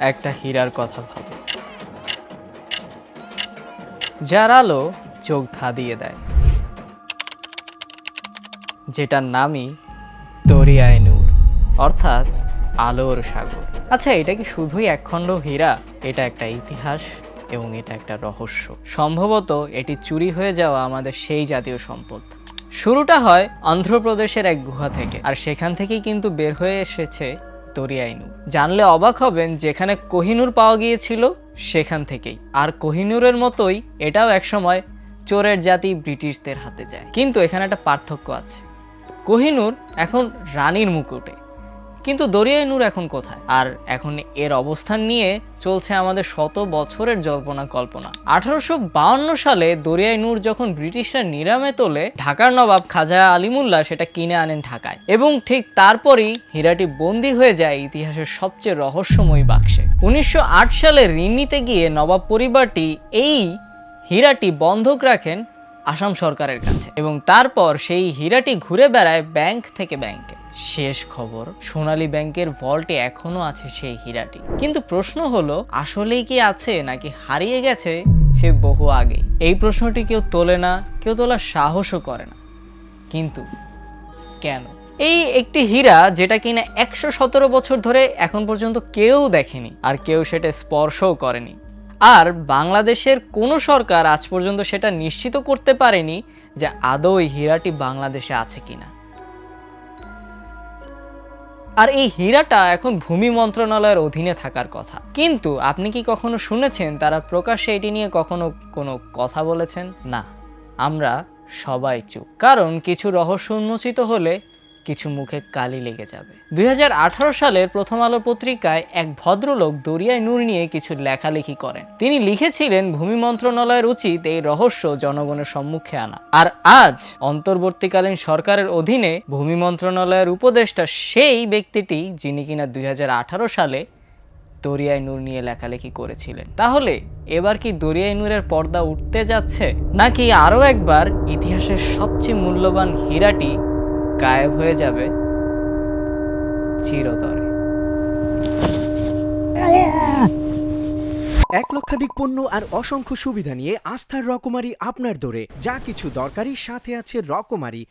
একটা হীরার কথা ভাবো। যার আলো চোখ ধাঁধিয়ে দেয়। যেটার নামই দরিয়ায় নূর, অর্থাৎ আলোর সাগর। আচ্ছা এটা কি শুধুই একখণ্ড হীরা? এটা একটা ইতিহাস এবং এটা একটা রহস্য। সম্ভবত এটি চুরি হয়ে যাওয়া আমাদের সেই জাতীয় সম্পদ। শুরুটা হয় অন্ধ্রপ্রদেশের এক গুহা থেকে, আর সেখান থেকেই কিন্তু বের হয়ে এসেছে দরিয়াই আইনু। জানলে অবাক হবেন যেখানে কোহিনুর পাওয়া গিয়েছিল সেখান থেকেই। আর কোহিনুরের মতোই এটাও একসময় চোরের জাতি ব্রিটিশদের হাতে যায়। কিন্তু এখানে একটা পার্থক্য আছে। কোহিনুর এখন রানীর মুকুটে। কিন্তু দরিয়াই নূর এখন কোথায়? আর এখন এর অবস্থান নিয়ে চলছে আমাদের শত বছরের জল্পনা কল্পনা। আঠারোশো সালে দরিয়াই নূর যখন ব্রিটিশরা নিরামে তোলে, ঢাকার নবাব খাজা আলিমুল্লাহ সেটা কিনে আনেন ঢাকায়। এবং ঠিক তারপরই হীরাটি বন্দী হয়ে যায় ইতিহাসের সবচেয়ে রহস্যময় বাক্সে। উনিশশো আট সালে ঋণ নিতে গিয়ে নবাব পরিবারটি এই হীরাটি বন্ধক রাখেন আসাম সরকারের কাছে। এবং তারপর সেই হীরাটি ঘুরে বেড়ায় ব্যাংক থেকে ব্যাংকে। শেষ খবর, সোনালী ব্যাংকের ভল্টে এখনও আছে সেই হীরাটি। কিন্তু প্রশ্ন হলো, আসলেই কি আছে নাকি হারিয়ে গেছে সে বহু আগে এই প্রশ্নটি কেউ তোলে না, কেউ তোলার সাহসও করে না। কিন্তু কেন? এই একটি হীরা যেটা কিনা একশো সতেরো বছর ধরে এখন পর্যন্ত কেউ দেখেনি, আর কেউ সেটা স্পর্শও করেনি। আর বাংলাদেশের কোনো সরকার আজ পর্যন্ত সেটা নিশ্চিত করতে পারেনি যে আদৌ এই হীরাটি বাংলাদেশে আছে কিনা। আর এই হীরাটা এখন ভূমি মন্ত্রণালয়ের অধীনে থাকার কথা। কিন্তু আপনি কি কখনো শুনেছেন তারা প্রকাশ্যে এটি নিয়ে কখনো কোনো কথা বলেছেন? না। আমরা সবাই চুপ। কারণ কিছু রহস্য উন্মোচিত হলে কিছু মুখে কালি লেগে যাবে। দুই হাজার আঠারো সালের প্রথম আলো পত্রিকায় এক ভদ্রলোক দরিয়ায় নূর নিয়ে কিছু লেখালেখি করেন। তিনি লিখেছিলেন, ভূমি মন্ত্রণালয়ের উচিত এই রহস্য জনগণের সম্মুখে আনা। আর আজ অন্তর্বর্তীকালীন সরকারের অধীনে ভূমি মন্ত্রণালয়ের উপদেষ্টা সেই ব্যক্তিটি যিনি কিনা দুই হাজার আঠারো সালে দরিয়ায় নূর নিয়ে লেখালেখি করেছিলেন। তাহলে এবার কি দরিয়ায় নূরের পর্দা উঠতে যাচ্ছে? নাকি আরও একবার ইতিহাসের সবচেয়ে মূল্যবান হীরাটি গায়েব হয়ে যাবে চিরতরে। এক লক্ষাধিক পণ্য আর অসংখ্য সুবিধা নিয়ে আস্থার রকমারি আপনার দরে। যা কিছু দরকারি, সাথে আছে রকমারি।